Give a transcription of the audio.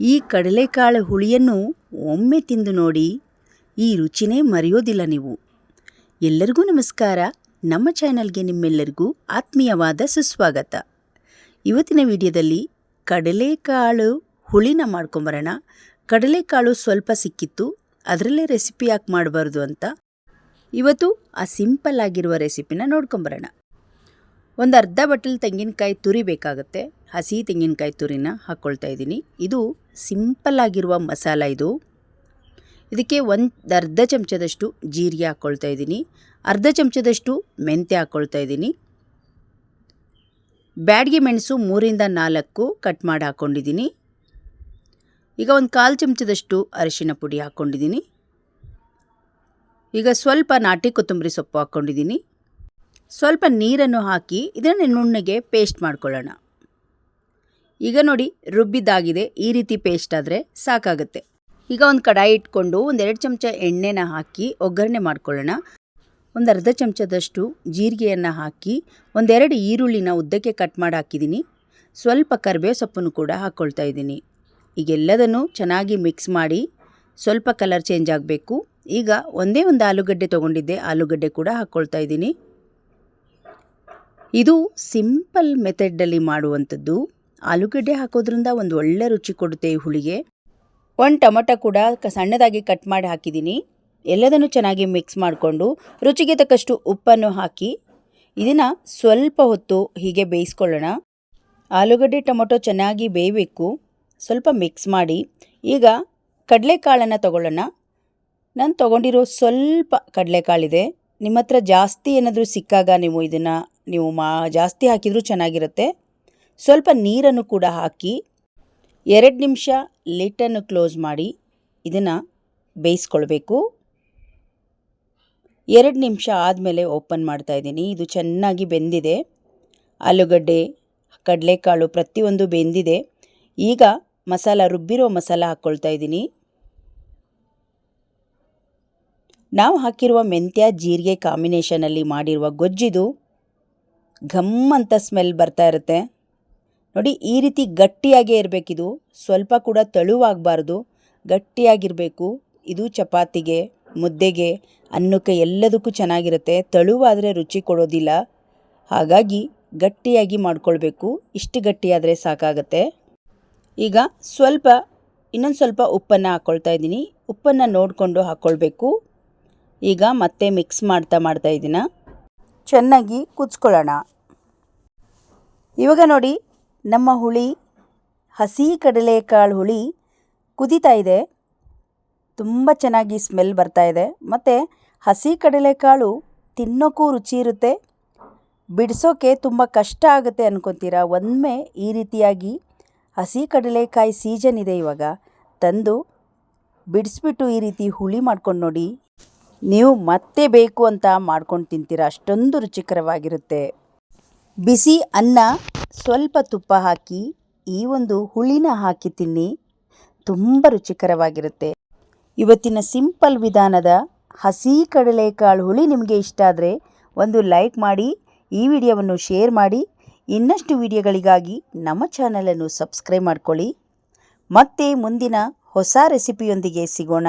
ಈ ಕಡಲೆಕಾಳು ಹುಳಿಯನ್ನು ಒಮ್ಮೆ ತಿಂದು ನೋಡಿ ಈ ರುಚಿನೇ ಮರೆಯೋದಿಲ್ಲ ನೀವು. ಎಲ್ಲರಿಗೂ ನಮಸ್ಕಾರ. ನಮ್ಮ ಚಾನಲ್ಗೆ ನಿಮ್ಮೆಲ್ಲರಿಗೂ ಆತ್ಮೀಯವಾದ ಸುಸ್ವಾಗತ. ಇವತ್ತಿನ ವಿಡಿಯೋದಲ್ಲಿ ಕಡಲೆಕಾಳು ಹುಳಿನ ಮಾಡ್ಕೊಂಬರೋಣ. ಕಡಲೆಕಾಳು ಸ್ವಲ್ಪ ಸಿಕ್ಕಿತ್ತು, ಅದರಲ್ಲೇ ರೆಸಿಪಿ ಯಾಕೆ ಮಾಡಬಾರ್ದು ಅಂತ. ಇವತ್ತು ಆ ಸಿಂಪಲ್ ಆಗಿರುವ ರೆಸಿಪಿನ ನೋಡ್ಕೊಂಬರೋಣ. ಒಂದು ಅರ್ಧ ಬಟ್ಟಲು ತೆಂಗಿನಕಾಯಿ ತುರಿ ಬೇಕಾಗುತ್ತೆ. ಹಸಿ ತೆಂಗಿನಕಾಯಿ ತುರಿನ ಹಾಕ್ಕೊಳ್ತಾ ಇದ್ದೀನಿ. ಇದು ಸಿಂಪಲ್ ಆಗಿರುವ ಮಸಾಲ ಇದು. ಇದಕ್ಕೆ ಒಂದು ಅರ್ಧ ಚಮಚದಷ್ಟು ಜೀರಿಗೆ ಹಾಕ್ಕೊಳ್ತಾ ಇದ್ದೀನಿ. ಅರ್ಧ ಚಮಚದಷ್ಟು ಮೆಂತ್ಯ ಹಾಕ್ಕೊಳ್ತಾ ಇದ್ದೀನಿ. ಬ್ಯಾಡ್ಗೆ ಮೆಣಸು ಮೂರಿಂದ ನಾಲ್ಕು ಕಟ್ ಮಾಡಿ ಹಾಕ್ಕೊಂಡಿದ್ದೀನಿ ಈಗ ಒಂದು ಕಾಲು ಚಮಚದಷ್ಟು ಅರಿಶಿನ ಪುಡಿ ಹಾಕ್ಕೊಂಡಿದ್ದೀನಿ ಈಗ ಸ್ವಲ್ಪ ನಾಟಿ ಕೊತ್ತಂಬರಿ ಸೊಪ್ಪು ಹಾಕ್ಕೊಂಡಿದ್ದೀನಿ ಸ್ವಲ್ಪ ನೀರನ್ನು ಹಾಕಿ ಇದನ್ನು ನುಣ್ಣಗೆ ಪೇಸ್ಟ್ ಮಾಡ್ಕೊಳ್ಳೋಣ. ಈಗ ನೋಡಿ ರುಬ್ಬಿದ್ದಾಗಿದೆ, ಈ ರೀತಿ ಪೇಸ್ಟ್ ಆದರೆ ಸಾಕಾಗುತ್ತೆ. ಈಗ ಒಂದು ಕಡಾಯಿ ಇಟ್ಕೊಂಡು ಒಂದೆರಡು ಚಮಚ ಎಣ್ಣೆನ ಹಾಕಿ ಒಗ್ಗರಣೆ ಮಾಡ್ಕೊಳ್ಳೋಣ. ಒಂದು ಅರ್ಧ ಚಮಚದಷ್ಟು ಜೀರಿಗೆಯನ್ನು ಹಾಕಿ ಒಂದೆರಡು ಈರುಳ್ಳಿನ ಉದ್ದಕ್ಕೆ ಕಟ್ ಮಾಡಿ ಹಾಕಿದ್ದೀನಿ ಸ್ವಲ್ಪ ಕರಿಬೇವು ಸೊಪ್ಪನ್ನು ಕೂಡ ಹಾಕ್ಕೊಳ್ತಾ ಇದ್ದೀನಿ. ಈಗೆಲ್ಲದನ್ನು ಚೆನ್ನಾಗಿ ಮಿಕ್ಸ್ ಮಾಡಿ ಸ್ವಲ್ಪ ಕಲರ್ ಚೇಂಜ್ ಆಗಬೇಕು. ಈಗ ಒಂದೇ ಒಂದು ಆಲೂಗಡ್ಡೆ ತೊಗೊಂಡಿದ್ದೆ, ಆಲೂಗಡ್ಡೆ ಕೂಡ ಹಾಕ್ಕೊಳ್ತಾ ಇದ್ದೀನಿ. ಇದು ಸಿಂಪಲ್ ಮೆಥಡಲ್ಲಿ ಮಾಡುವಂಥದ್ದು. ಆಲೂಗಡ್ಡೆ ಹಾಕೋದ್ರಿಂದ ಒಂದು ಒಳ್ಳೆ ರುಚಿ ಕೊಡುತ್ತೆ ಈ ಹುಳಿಗೆ. ಒಂದು ಟೊಮೊಟೊ ಕೂಡ ಸಣ್ಣದಾಗಿ ಕಟ್ ಮಾಡಿ ಹಾಕಿದ್ದೀನಿ. ಎಲ್ಲದನ್ನು ಚೆನ್ನಾಗಿ ಮಿಕ್ಸ್ ಮಾಡಿಕೊಂಡು ರುಚಿಗೆ ತಕ್ಕಷ್ಟು ಉಪ್ಪನ್ನು ಹಾಕಿ ಇದನ್ನು ಸ್ವಲ್ಪ ಹೊತ್ತು ಹೀಗೆ ಬೇಯಿಸ್ಕೊಳ್ಳೋಣ. ಆಲೂಗಡ್ಡೆ, ಟೊಮೊಟೊ ಚೆನ್ನಾಗಿ ಬೇಯಬೇಕು. ಸ್ವಲ್ಪ ಮಿಕ್ಸ್ ಮಾಡಿ ಈಗ ಕಡಲೆಕಾಳನ್ನು ತಗೊಳ್ಳೋಣ. ನಾನು ತಗೊಂಡಿರೋ ಸ್ವಲ್ಪ ಕಡಲೆಕಾಳಿದೆ. ನಿಮ್ಮ ಹತ್ರ ಜಾಸ್ತಿ ಏನಾದರೂ ಸಿಕ್ಕಾಗ ನೀವು ಇದನ್ನು, ನೀವು ಮಾ, ಜಾಸ್ತಿ ಹಾಕಿದರೂ ಚೆನ್ನಾಗಿರುತ್ತೆ. ಸ್ವಲ್ಪ ನೀರನ್ನು ಕೂಡ ಹಾಕಿ, ಎರಡು ನಿಮಿಷ ಲಿಟ್ಟನ್ನು ಕ್ಲೋಸ್ ಮಾಡಿ ಇದನ್ನು ಬೇಯಿಸ್ಕೊಳ್ಬೇಕು. ಎರಡು ನಿಮಿಷ ಆದಮೇಲೆ ಓಪನ್ ಮಾಡ್ತಾ ಇದ್ದೀನಿ. ಇದು ಚೆನ್ನಾಗಿ ಬೆಂದಿದೆ. ಆಲೂಗಡ್ಡೆ, ಕಡಲೆಕಾಳು ಪ್ರತಿಯೊಂದು ಬೆಂದಿದೆ. ಈಗ ಮಸಾಲ, ರುಬ್ಬಿರೋ ಮಸಾಲ ಹಾಕ್ಕೊಳ್ತಾ ಇದ್ದೀನಿ. ನಾವು ಹಾಕಿರುವ ಮೆಂತ್ಯ, ಜೀರಿಗೆ ಕಾಂಬಿನೇಷನಲ್ಲಿ ಮಾಡಿರುವ ಗೊಜ್ಜಿದು ಘಮ್ ಅಂತ ಸ್ಮೆಲ್ ಬರ್ತಾ ಇರುತ್ತೆ. ನೋಡಿ, ಈ ರೀತಿ ಗಟ್ಟಿಯಾಗೇ ಇರಬೇಕಿದು. ಸ್ವಲ್ಪ ಕೂಡ ತೆಳುವಾಗಬಾರ್ದು. ಗಟ್ಟಿಯಾಗಿರಬೇಕು. ಇದು ಚಪಾತಿಗೆ, ಮುದ್ದೆಗೆ, ಅನ್ನಕ್ಕೆ ಎಲ್ಲದಕ್ಕೂ ಚೆನ್ನಾಗಿರುತ್ತೆ. ತೆಳುವಾದರೆ ರುಚಿ ಕೊಡೋದಿಲ್ಲ. ಹಾಗಾಗಿ ಗಟ್ಟಿಯಾಗಿ ಮಾಡ್ಕೊಳ್ಬೇಕು. ಇಷ್ಟು ಗಟ್ಟಿಯಾದರೆ ಸಾಕಾಗತ್ತೆ. ಈಗ ಸ್ವಲ್ಪ, ಇನ್ನೊಂದು ಸ್ವಲ್ಪ ಉಪ್ಪನ್ನು ಹಾಕ್ಕೊಳ್ತಾ ಇದ್ದೀನಿ. ಉಪ್ಪನ್ನು ನೋಡಿಕೊಂಡು ಹಾಕ್ಕೊಳ್ಬೇಕು ಈಗ ಮತ್ತೆ ಮಿಕ್ಸ್ ಮಾಡ್ತಾ ಮಾಡ್ತಾ ಇದ್ದೀನ? ಚೆನ್ನಾಗಿ ಕುದಿಸ್ಕೊಳ್ಳೋಣ. ಇವಾಗ ನೋಡಿ, ನಮ್ಮ ಹುಳಿ, ಹಸಿ ಕಡಲೆಕಾಳು ಹುಳಿ ಕುದೀತಾ ಇದೆ. ತುಂಬ ಚೆನ್ನಾಗಿ ಸ್ಮೆಲ್ ಬರ್ತಾ ಇದೆ. ಮತ್ತು ಹಸಿ ಕಡಲೆಕಾಳು ತಿನ್ನೋಕ್ಕೂ ರುಚಿ ಇರುತ್ತೆ. ಬಿಡಿಸೋಕೆ ತುಂಬ ಕಷ್ಟ ಆಗುತ್ತೆ ಅನ್ಕೊತೀರಾ? ಒಮ್ಮೆ ಈ ರೀತಿಯಾಗಿ ಹಸಿ ಕಡಲೆಕಾಯಿ ಸೀಸನ್ ಇದೆ ಇವಾಗ. ತಂದು ಬಿಡಿಸ್ಬಿಟ್ಟು ಈ ರೀತಿ ಹುಳಿ ಮಾಡ್ಕೊಂಡು ನೋಡಿ. ನೀವು ಮತ್ತೆ ಬೇಕು ಅಂತ ಮಾಡ್ಕೊಂಡು ತಿಂತೀರ? ಅಷ್ಟೊಂದು ರುಚಿಕರವಾಗಿರುತ್ತೆ. ಬಿಸಿ ಅನ್ನ, ಸ್ವಲ್ಪ ತುಪ್ಪ ಹಾಕಿ, ಈ ಒಂದು ಹುಳಿನ ಹಾಕಿ ತಿನ್ನಿ. ತುಂಬ ರುಚಿಕರವಾಗಿರುತ್ತೆ. ಇವತ್ತಿನ ಸಿಂಪಲ್ ವಿಧಾನದ ಹಸಿ ಕಡಲೆಕಾಳು ಹುಳಿ ನಿಮಗೆ ಇಷ್ಟ ಆದರೆ ಒಂದು ಲೈಕ್ ಮಾಡಿ, ಈ ವಿಡಿಯೋವನ್ನು ಶೇರ್ ಮಾಡಿ, ಇನ್ನಷ್ಟು ವಿಡಿಯೋಗಳಿಗಾಗಿ ನಮ್ಮ ಚಾನಲನ್ನು ಸಬ್ಸ್ಕ್ರೈಬ್ ಮಾಡ್ಕೊಳ್ಳಿ. ಮತ್ತೆ ಮುಂದಿನ ಹೊಸ ರೆಸಿಪಿಯೊಂದಿಗೆ ಸಿಗೋಣ.